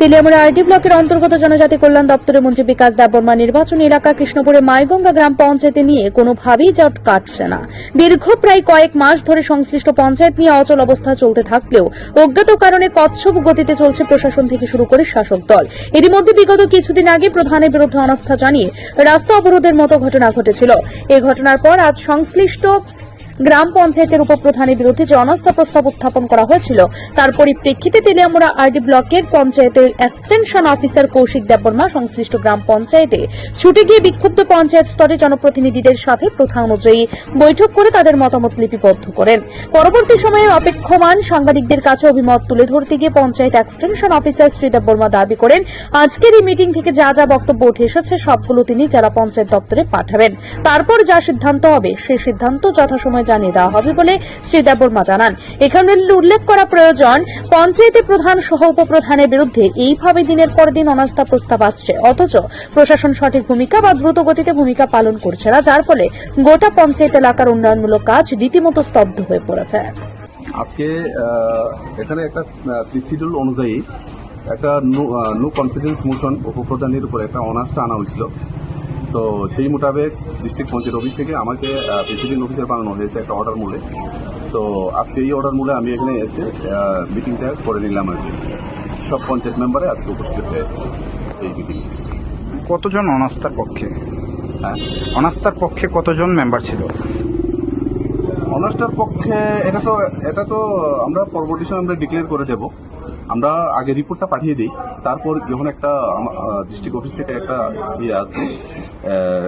Teliamura RD ব্লকের অন্তর্গত জনজাতি কল্যাণ দপ্তরের মন্ত্রী বিকাশ দেববর্মা নির্বাচনী এলাকা কৃষ্ণপুরে মাইগঙ্গা গ্রাম পঞ্চায়েতে নিয়ে কোনোভাবেই জট কাটছে না। দীর্ঘ প্রায় কয়েক মাস ধরে সংশ্লিষ্ট পঞ্চায়েত নিয়ে অচল অবস্থা চলতে থাকলেও অজ্ঞাত কারণে কচ্ছপ গতিতে চলছে প্রশাসন থেকে শুরু করে শাসক দল। এরই মধ্যে বিগত কিছুদিন আগে প্রধানের বিরুদ্ধে অনাস্থা জানিয়ে রাস্তা অবরোধের মতো ঘটনা ঘটেছিল। এই ঘটনার পর আজ সংশ্লিষ্ট গ্রাম পঞ্চায়েতের উপপ্রধানের বিরুদ্ধে যে অনাস্থা প্রস্তাব উত্থাপন করা হয়েছিল, তার পরিপ্রেক্ষিতে তেলিয়ামুড়া আরডি ব্লকের পঞ্চায়েতের এক্সটেনশন অফিসার কৌশিক দেববর্মা সংশ্লিষ্ট গ্রাম পঞ্চায়েতে ছুটে গিয়ে বিক্ষুব্ধ পঞ্চায়েত স্তরে জনপ্রতিনিধিদের সাথে প্রথা অনুযায়ী বৈঠক করে তাদের মতামত লিপিবদ্ধ করেন। পরবর্তী সময়ে অপেক্ষমান সাংবাদিকদের কাছে অভিমত তুলে ধরতে গিয়ে পঞ্চায়েত এক্সটেনশন অফিসার শ্রী দেববর্মা দাবি করেন, আজকের এই মিটিং থেকে যা যা বক্তব্য উঠে এসেছে সবগুলো তিনি জেলা পঞ্চায়েত দপ্তরে পাঠাবেন। তারপর যা সিদ্ধান্ত হবে সেই সিদ্ধান্ত যথাসময়ে জানিয়ে দেওয়া হবে বলে শ্রী দেববর্মা জানান। এখানে উল্লেখ করা প্রয়োজন, পঞ্চায়েতে প্রধান সহ উপপ্রধানের বিরুদ্ধে এইভাবে দিনের পর দিন অনাস্থা প্রস্তাব আসছে। অথচ প্রশাসন সঠিক ভূমিকা বা দ্রুত গতিতে ভূমিকা পালন করছে না, যার ফলে গোটা পঞ্চায়েত এলাকার উন্নয়নমূলক কাজ রীতিমতো স্তব্ধ হয়ে পড়েছে। আজকে এখানে একটা প্রিসিডিউল অনুযায়ী একটা নো কনফিডেন্স মোশন উপপ্রধানের উপর একটা অনার্সটা আনা হয়েছিল। তো সেই মোতাবেক ডিস্ট্রিক্ট পঞ্চায়েত অফিস থেকে আমাকে প্রেসিডেন্ট অফিসে বানানো হয়েছে একটা অর্ডার মূলে। তো আজকে এই অর্ডার মূলে আমি এখানে এসে মিটিংটা করে নিলাম আর কি। সব পঞ্চায়েত মেম্বারে আজকে উপস্থিত হয়েছে এই মিটিং কতজন অনাস্থার পক্ষে? হ্যাঁ? অনাস্থার পক্ষে কতজন মেম্বার ছিল? অনার্সটার পক্ষে এটা তো এটা তো আমরা পরবর্তী সময় আমরা ডিক্লেয়ার করে দেব। আমরা আগে রিপোর্টটা পাঠিয়ে দিই। তারপর যখন একটা ডিস্ট্রিক্ট অফিস থেকে একটা ইয়ে আসবে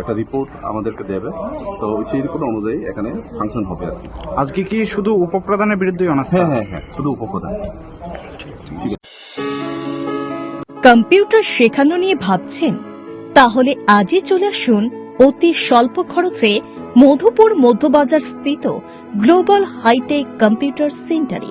একটা রিপোর্ট আমাদেরকে দেবে। তো সেই রিপোর্ট অনুযায়ী এখানে ফাংশন হবে আর আজকে কি শুধু উপপ্রধানের বিরুদ্ধে হ্যাঁ হ্যাঁ হ্যাঁ শুধু উপপ্রধান। ঠিক আছে। কম্পিউটার শেখানো নিয়ে ভাবছেন? তাহলে আজই চলে আসুন অতি স্বল্প খরচে মধুপুর মধ্যবাজার স্থিত গ্লোবাল হাইটেক কম্পিউটার সেন্টারে